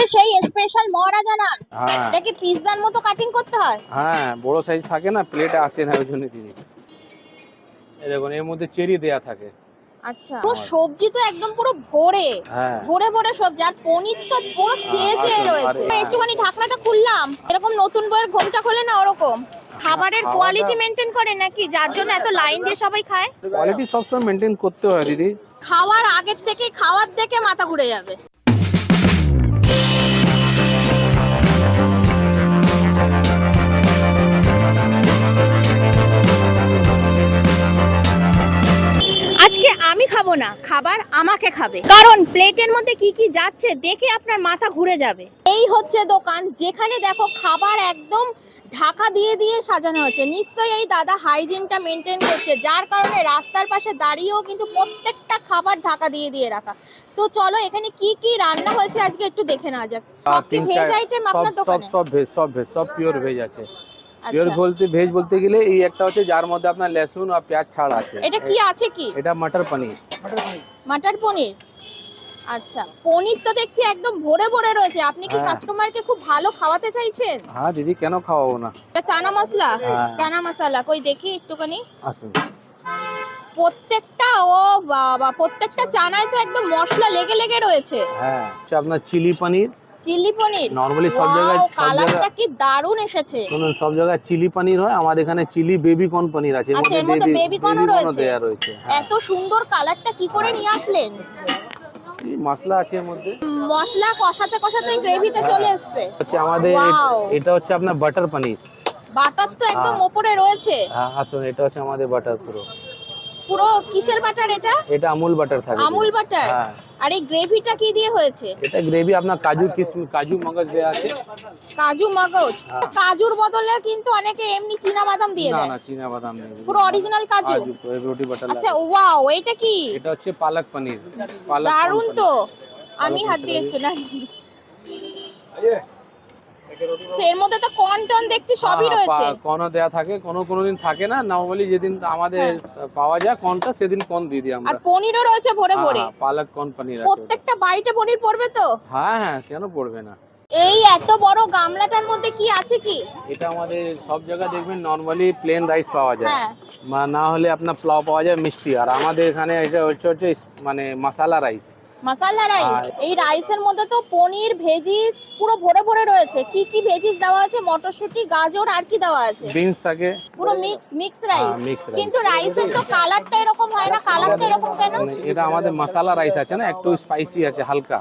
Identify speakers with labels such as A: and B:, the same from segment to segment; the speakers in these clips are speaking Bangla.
A: হচ্ছে সেই স্পেশাল নান
B: হ্যাঁ।
A: এটা কি মতো কাটিং করতে হয়?
B: হ্যাঁ বড় সাইজ থাকে না প্লেটে আসে না ওই জন্য দিদি। এই দেখুন এর মধ্যে চেরি দেয়া থাকে।
A: আচ্ছা। পুরো সবজি তো একদম পুরো ভরে।
B: হ্যাঁ।
A: ভরে ভরে সবজি আর পনির তো পুরো চেয়ে চেয়ে রয়েছে। একটুখানি ঢাকনাটা খুললাম। এরকম নতুন বইয়ের ঘোমটা খোলে না ওরকম? খাবারের কোয়ালিটি মেনটেন করে নাকি? যার জন্য এত লাইন দিয়ে সবাই খায়?
B: কোয়ালিটি সবসময় মেনটেন করতে হয় দিদি।
A: খাওয়ার আগের থেকে খাওয়ার দেখে মাথা ঘুরে যাবে। খাব না খাবার আমাকে খাবে। কারণ প্লেটের মধ্যে কি কি যাচ্ছে দেখে আপনার মাথা ঘুরে যাবে। এই হচ্ছে দোকান যেখানে দেখো খাবার একদম ঢাকা দিয়ে দিয়ে সাজানো হয়েছে। নিশ্চয়ই এই দাদা হাইজিনটা মেনটেন করছে। যার কারণে রাস্তার পাশে দাঁড়িয়েও কিন্তু প্রত্যেকটা খাবার ঢাকা দিয়ে দিয়ে রাখা। তো চলো এখানে কি কি রান্না হয়েছে আজকে একটু দেখে নেওয়া যাক। সব কি ভেজ আইটেম
B: সব
A: আপনার
B: সব
A: দোকানে?
B: সব ভেজ সব ভেজ সব পিওর ভেজ আছে। পিওর
A: আচ্ছা।
B: বলতে ভেজ বলতে গেলে এই একটা হচ্ছে যার মধ্যে আপনার লসুন আর পেঁয়াজ ছাড় আছে।
A: এটা কি আছে কি?
B: এটা মটর পনির।
A: মাটার পনির। আচ্ছা পনির তো দেখছি একদম ভরে ভরে রয়েছে। আপনি কি
B: হ্যাঁ।
A: কাস্টমারকে খুব ভালো খাওয়াতে চাইছেন?
B: হ্যাঁ দিদি কেন খাওয়াবো না?
A: এটা চানা মশলা?
B: হ্যাঁ।
A: চানা মশলা কই দেখি একটুখানি।
B: আসুন।
A: প্রত্যেকটা ও বাবা প্রত্যেকটা চানায় তো একদম মশলা লেগে লেগে রয়েছে।
B: হ্যাঁ আপনার chilli paneer
A: chilli paneer?
B: Normally সব জায়গায়
A: কালারটা কি দারুণ এসেছে।
B: শুনুন সব জায়গায় চিলি পনির হয় আমাদের এখানে চিলি বেবি কর্ন পনির আছে
A: আচ্ছা, এর মধ্যে baby corn ও রয়েছে।
B: হ্যাঁ।
A: এত সুন্দর কালারটা কি করে নিয়ে আসলেন?
B: মশলা আছে এর মধ্যে।
A: মশলা কষাতে কষাতে গ্রেভিতে চলে এসছে।
B: হচ্ছে আমাদের. এটা হচ্ছে আপনার বাটার পনির।
A: বাটার তো একদম
B: হ্যাঁ।
A: ওপরে রয়েছে।
B: হ্যাঁ আসুন এটা হচ্ছে আমাদের বাটার পুরো।
A: পুরো কিসের বাটার এটা?
B: এটা আমুল বাটার থাকে।
A: আমুল বাটার
B: হ্যাঁ।
A: আর এই গ্রেভিটা কি দিয়ে হয়েছে?
B: এটা গ্রেভি আপনার কাজু কিসমিস কাজু মগজ দেয়া আছে।
A: কাজু মগজ?
B: হ্যাঁ।
A: কাজুর বদলে কিন্তু অনেকে এমনি চীনা বাদাম দিয়ে দেয়।
B: না না চীনা বাদাম নেই।
A: পুরো অরিজিনাল কাজু?
B: রুটি বাটার
A: আচ্ছা ওয়াও এটা কি?
B: এটা হচ্ছে পালক পনির। পালক
A: দারুণ তো। আমি হাত দিয়ে। একটু না এর মধ্যে তো কর্ন টন দেখছি সবই
B: হ্যাঁ,
A: রয়েছে।
B: পা- দেয়া থাকে কোনো কোনো দিন থাকে না। নর্মালি যেদিন আমাদের পাওয়া যায় কর্নটা সেদিন কর্ন দিয়ে দিই
A: আর পনিরও রয়েছে ভরে ভরে।
B: হ্যাঁ, পালক কর্ন পনির আছে
A: প্রত্যেকটা বাইটে পনির পড়বে তো?
B: হ্যাঁ হ্যাঁ কেন পড়বে না?
A: এই এত বড় গামলাটার মধ্যে কি আছে কি?
B: এটা আমাদের সব জায়গায় দেখবেন নর্মালি প্লেন রাইস পাওয়া যায়।
A: হ্যাঁ।
B: না হলে আপনার পোলাও পাওয়া যায় মিষ্টি। আর আমাদের এখানে এটা হচ্ছে হচ্ছে মানে মশালা রাইস
A: মশালা রাইস এই রাইসের মধ্যে তো পনির ভেজিস পুরো ভরে ভরে রয়েছে। কি কি ভেজিস দেওয়া আছে? মটরশুঁটি গাজর আর কি দেওয়া আছে?
B: বিনস থাকে।
A: পুরো মিক্স মিক্স রাইস কিন্তু রাইসের তো কালারটা এরকম হয় না? কালারটা এরকম কেন?
B: এটা আমাদের মশালা রাইস আছে না? একটু স্পাইসি আছে হালকা।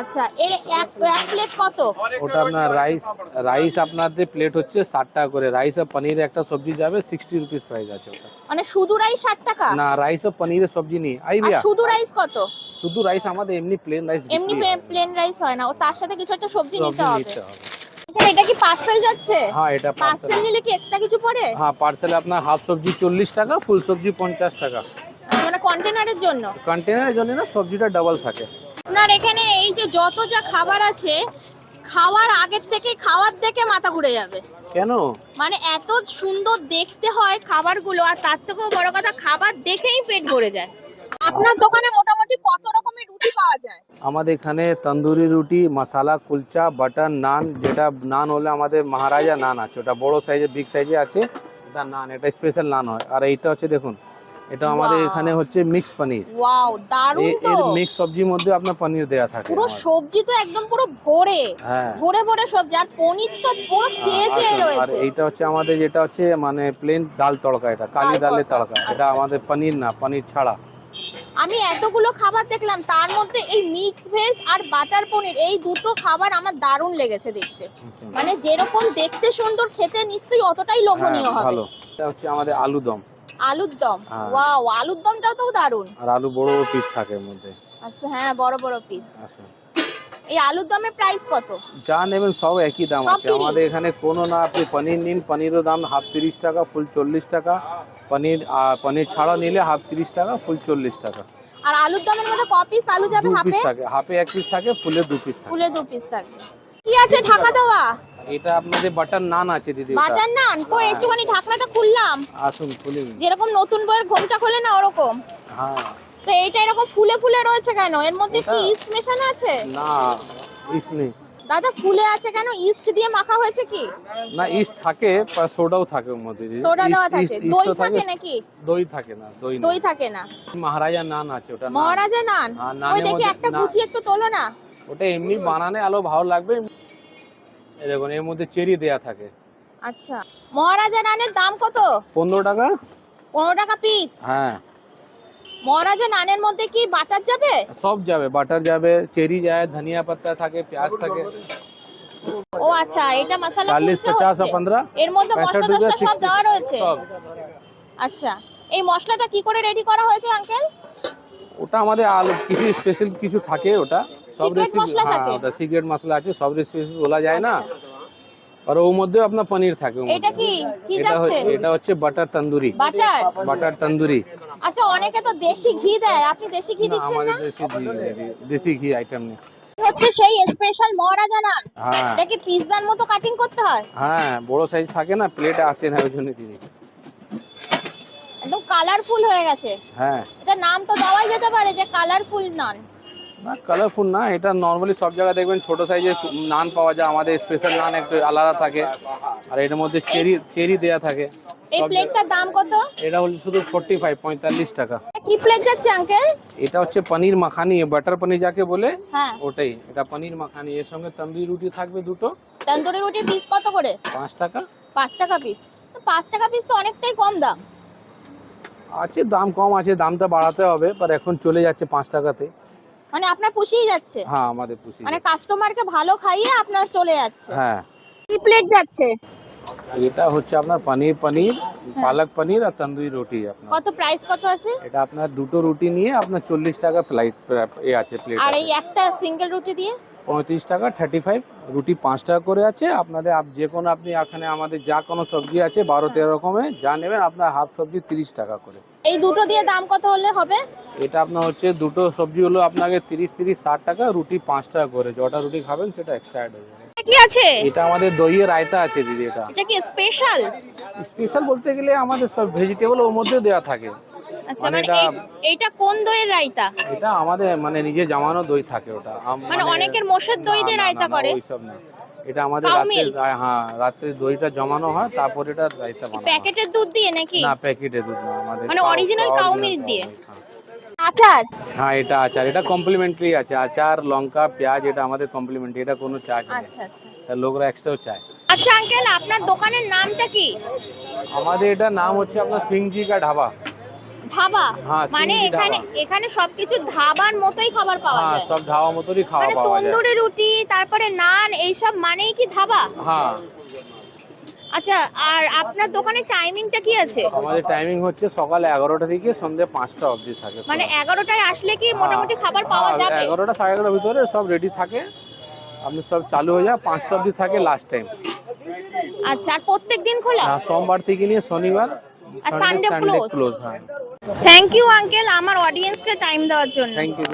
A: আচ্ছা এর এক এক প্লেট কত?
B: ওটা আপনার রাইস রাইস আপনাদের প্লেট হচ্ছে ষাট টাকা করে। রাইস আর পনির একটা সবজি যাবে সিক্সটি রুপিস প্রাইস আছে ওটা।
A: মানে শুধু রাইস ষাট টাকা?
B: না রাইস আর পনিরের সবজি নেই। আই
A: শুধু রাইস কত?
B: শুধু রাইস আমাদের এমনি প্লেন রাইস
A: এমনি প্লেন রাইস হয়। না। ও তার সাথে কিছু একটা সবজি নিতে হবে। এটা কি পার্সেল যাচ্ছে?
B: হ্যাঁ এটা
A: পার্সেল নিলে কি এক্সট্রা কিছু পড়ে?
B: হ্যাঁ পার্সেলে আপনার হাফ সবজি চল্লিশ টাকা ফুল সবজি পঞ্চাশ টাকা।
A: মানে কন্টেনারের জন্য?
B: কন্টেনারের জন্য না সবজিটা ডাবল থাকে।
A: আপনার এখানে এই যে যত যা খাবার আছে খাওয়ার আগের থেকে খাওয়ার দেখে মাথা ঘুরে যাবে।
B: কেন?
A: মানে এত সুন্দর দেখতে হয় খাবারগুলো আর তার থেকেও বড় কথা খাবার দেখেই পেট ভরে যায়। আপনার দোকানে মোটামুটি কত রকমের রুটি পাওয়া যায়?
B: আমাদের এখানে তন্দুরি রুটি মশালা কুলচা বাটার নান যেটা নান হলে আমাদের মহারাজা নান আছে। ওটা বড় সাইজে বিগ সাইজে আছে। এটা নান এটা স্পেশাল নান হয়। আর এইটা হচ্ছে দেখুন এটা আমাদের এখানে হচ্ছে মিক্স পনির
A: ওয়াও দারুণ তো!
B: এর মিক্স সবজির মধ্যে আপনার পনির দেয়া থাকে
A: পুরো সবজি তো একদম পুরো ভরে।
B: হ্যাঁ।
A: ভরে ভরে সবজি। আর পনির তো পুরো চেয়ে চেয়ে
B: আসুন, আর
A: রয়েছে।
B: এইটা হচ্ছে আমাদের যেটা হচ্ছে মানে প্লেন ডাল তড়কা এটা কালি ডালের
A: তড়কা,
B: এটা
A: আচ্ছা,
B: আমাদের পনির না পনির ছাড়া।
A: আমি এতগুলো খাবার দেখলাম তার মধ্যে এই মিক্স ভেজ আর বাটার পনির এই দুটো খাবার আমার দারুণ লেগেছে দেখতে। মানে যেরকম দেখতে সুন্দর খেতে নিশ্চয়ই অতটাই লোভনীয়
B: হ্যাঁ,
A: হবে।
B: ভালো। এটা হচ্ছে আমাদের আলু দম।
A: আলুর দম?
B: হ্যাঁ।
A: ওয়াও আলুর দমটাও তো দারুণ।
B: আর আলু বড় বড় পিস থাকে এর মধ্যে।
A: আচ্ছা হ্যাঁ বড় বড় পিস
B: আসুন
A: এই আলুর দামের প্রাইস কত?
B: যা নেবেন সব একই দাম আছে। আমাদের এখানে কোনো না আপনি পনির নিন পনিরও দাম হাফ তিরিশ টাকা ফুল চল্লিশ টাকা। পনির পনির ছাড়া নিলে হাফ তিরিশ টাকা ফুল চল্লিশ টাকা।
A: আর আলুর দামের মধ্যে ক পিস আলু যাবে হাফে
B: থাকে। হাফে এক পিস থাকে ফুলে দু পিস থাকে।
A: ফুলে দু পিস থাকবে কি আছে ঢাকা দেওয়া?
B: এটা আপনাদের বাটার নান আছে দিদি
A: বাটার নান
B: হ্যাঁ।
A: একটুখানি ঢাকনাটা খুললাম।
B: আসুন খুলে
A: যেরকম নতুন বইয়ের ঘোমটা খোলে না ওরকম।
B: হ্যাঁ।
A: তো এইটা এরকম ফুলে ফুলে রয়েছে কেন? এর মধ্যে কি ইস্ট মেশানো আছে?
B: না ইস্ট নেই।
A: দাদা ফুলে আছে কেন? ইস্ট দিয়ে মাখা হয়েছে কি?
B: না ইস্ট থাকে বা সোডাও থাকে ওর মধ্যে।
A: সোডা দেওয়া থাকে। দই থাকে নাকি?
B: দই থাকে না দই
A: দই থাকে না।
B: মহারাজা নান আছে ওটা।
A: মহারাজা নান?
B: হ্যাঁ,
A: ওই দেখি একটা গুছি একটু তোলো না।
B: ওটা এমনি বানানে আলো ভালো লাগবে। এই দেখুন এর মধ্যে চেরি দেয়া থাকে।
A: আচ্ছা। মহারাজা নানের দাম কত?
B: পনেরো টাকা।
A: পনেরো টাকা পিস
B: হ্যাঁ।
A: মহারাজা নানের মধ্যে কি বাটার যাবে?
B: সব যাবে বাটার যাবে চেরি যায় ধনিয়া পাতা থাকে পেঁয়াজ থাকে।
A: ও আচ্ছা এটা মশলা
B: 40
A: 50
B: 15
A: এর মধ্যে মশলা সব দেওয়া রয়েছে? আচ্ছা এই মশলাটা কি করে রেডি করা হয়েছে আঙ্কেল
B: ওটা আমাদের আলু কিছু স্পেশাল কিছু থাকে ওটা। সব রেসিপি হ্যাঁ সিক্রেট মশলা আছে সব রেসিপি বলা যায় না।
A: আচ্ছা।
B: আর ওর মধ্যে আপনার পনির থাকে
A: এটা কি? কি যাচ্ছে
B: হচ্ছে- এটা হচ্ছে butter tandoori.
A: Butter?
B: Butter tandoori.
A: আচ্ছা অনেকে তো দেশি ঘি দেয়। আপনি দেশি ঘি দিচ্ছেন না?
B: দেশি ঘি- দেশি ঘি আইটেম নেই।
A: হচ্ছে সেই স্পেশাল মহারাজা নান
B: হ্যাঁ।
A: এটা কি পিৎজার মতো কাটিং করতে হয়?
B: হ্যাঁ বড় সাইজ থাকে না প্লেটে আসে না ওই জন্য দিদি
A: একদম কালারফুল হয়ে গেছে।
B: হ্যাঁ।
A: এটা নাম তো দেওয়াই যেতে পারে যে কালারফুল নান
B: না কালারফুল না এটা নর্মালি সব জায়গায় দেখবেন ছোট সাইজের নান পাওয়া যায় আমাদের স্পেশাল নান একটু আলাদা থাকে। আর এর মধ্যে চেরি চেরি দেয়া থাকে।
A: এই প্লেটটার দাম কত?
B: এটা হলো শুধু ফোর্টি ফাইভ পঁয়তাল্লিশ টাকা।
A: কি প্লেট যাচ্ছে আঙ্কেল
B: এটা হচ্ছে পনির মাখানি বাটার পনির যাকে বলে
A: হ্যাঁ।
B: ওটাই। এটা পনির মাখানি। এর সঙ্গে তন্দুরি রুটি থাকবে দুটো।
A: তন্দুরি রুটি পিস কত করে?
B: পাঁচ টাকা।
A: পাঁচ টাকা পিস পাঁচ টাকা পিস তো অনেকটাই কম দাম।
B: আছে দাম কম আছে দামটা বাড়াতে হবে पर এখন চলে যাচ্ছে পাঁচ টাকাতে।
A: মানে আপনার পুষিয়ে যাচ্ছে।
B: হ্যাঁ আমাদের পুষি
A: মানে কাস্টমারকে ভালো খাইয়ে আপনার চলে যাচ্ছে।
B: হ্যাঁ।
A: কি প্লেট যাচ্ছে?
B: এটা হচ্ছে আপনার পনির পনির পালক পনির আর তন্দুরি রুটি আপনার।
A: কত প্রাইস কত আছে?
B: এটা আপনার দুটো রুটি নিয়ে আপনার চল্লিশ টাকা প্লেট এ আছে প্লেট
A: আর এই একটা সিঙ্গেল রুটি দিয়ে?
B: পঁয়ত্রিশ টাকা থার্টি ফাইভ রুটি পাঁচ টাকা করে আছে। আপনাদের আপ- যে কোনো আপনি এখানে আমাদের যা কোনো সবজি আছে বারো তেরো রকমের যা নেবেন আপনার হাফ সবজি তিরিশ টাকা করে।
A: এই দুটো দিয়ে দাম কত হলে হবে?
B: এটা আপনার হচ্ছে দুটো সবজি হলো আপনাকে তিরিশ তিরিশ ষাট টাকা রুটি পাঁচ টাকা করে। যটা রুটি খাবেন সেটা এক্সট্রা অ্যাড যাবে।
A: কি আছে?
B: এটা আমাদের দইয়ের রায়তা আছে দিদি এটা।
A: এটা কি স্পেশাল
B: স্পেশাল বলতে গেলে আমাদের সব ভেজিটেবল ওর মধ্যে দেওয়া থাকে।
A: আচ্ছা
B: মানে
A: মানে
B: এটা-
A: কোন দইয়ের রায়তা?
B: এটা আমাদের মানে নিজে জমানো দই থাকে ওটা।
A: মানে অনেকের মোষের দই দিয়ে রায়তা করে।
B: ওইসব না। এটা আমাদের রাতে হ্যাঁ রাতে দইটা জমানো হয় তারপর এটা রায়তা বানানো
A: প্যাকেটের দুধ দিয়ে নাকি?
B: না প্যাকেটে দুধ না আমাদের
A: মানে original milk
B: cow
A: দিয়ে?
B: হ্যাঁ।
A: আচার?
B: হ্যাঁ এটা আচার এটা কমপ্লিমেন্টারি আছে আচার লঙ্কা পেঁয়াজ এটা আমাদের কমপ্লিমেন্টারি এটা কোনো চার্জ নেই
A: আচ্ছা আচ্ছা।
B: লোকরা এক্সট্রাও চায়।
A: আচ্ছা আঙ্কেল আপনার দোকানের নামটা কি?
B: আমাদের এটা নাম হচ্ছে আপনার সিংজি কা ঢাবা।
A: ধাবা?
B: হ্যাঁ,
A: মানে এখানে এখানে সবকিছু ধাবার মতোই খাবার পাওয়া
B: হ্যাঁ
A: যায়।
B: সব ধাবা মতনই খাওয়া
A: মানে
B: পাওয়া যায়।
A: তন্দুরি রুটি তারপরে নান এইসব মানেই কি ধাবা?
B: হ্যাঁ।
A: আচ্ছা আর আপনার দোকানের টাইমিংটা কি আছে?
B: আমাদের টাইমিং হচ্ছে সকাল এগারোটা থেকে সন্ধ্যে পাঁচটা অবধি থাকে।
A: মানে এগারোটায় আসলে কি মোটামুটি খাবার পাওয়া
B: হ্যাঁ,
A: যাবে?
B: এগারোটা সাড়ে এগারোটার ভিতরে সব রেডি থাকে। আপনি সব চালু হয়ে যায় পাঁচটা অবধি থাকে লাস্ট টাইম
A: আচ্ছা আর প্রত্যেক দিন খোলা
B: সোমবার থেকে নিয়ে শনিবার
A: আর সানডে?
B: ক্লোজ হ্যাঁ
A: থ্যাংক ইউ আঙ্কেল আমার অডিয়েন্সকে টাইম দেওয়ার জন্য।
B: থ্যাংক ইউ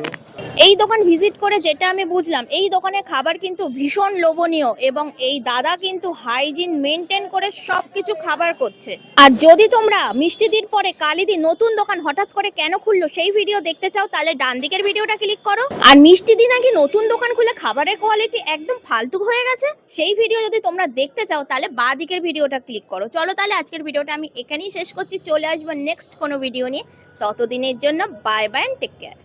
A: এই দোকান ভিজিট করে যেটা আমি বুঝলাম, এই দোকানের খাবার কিন্তু ভীষণ লোভনীয় এবং এই দাদা কিন্তু হাইজিন মেনটেন করে সবকিছু খাবার করছে। আর যদি তোমরা মিষ্টিদির পরে কালিদি নতুন দোকান হঠাৎ করে কেন খুললো সেই ভিডিও দেখতে চাও, তাহলে ডান দিকের ভিডিওটা ক্লিক করো। আর মিষ্টিদি নাকি নতুন দোকান খুলে খাবারের কোয়ালিটি একদম ফালতু হয়ে গেছে, সেই ভিডিও যদি তোমরা দেখতে চাও, তাহলে বা দিকের ভিডিওটা ক্লিক করো। চলো তাহলে আজকের ভিডিওটা আমি এখানেই শেষ করছি, চলে আসব নেক্সট কোনো ভিডিও নিয়ে। ততদিনের জন্য বাই বাই টেক কেয়ার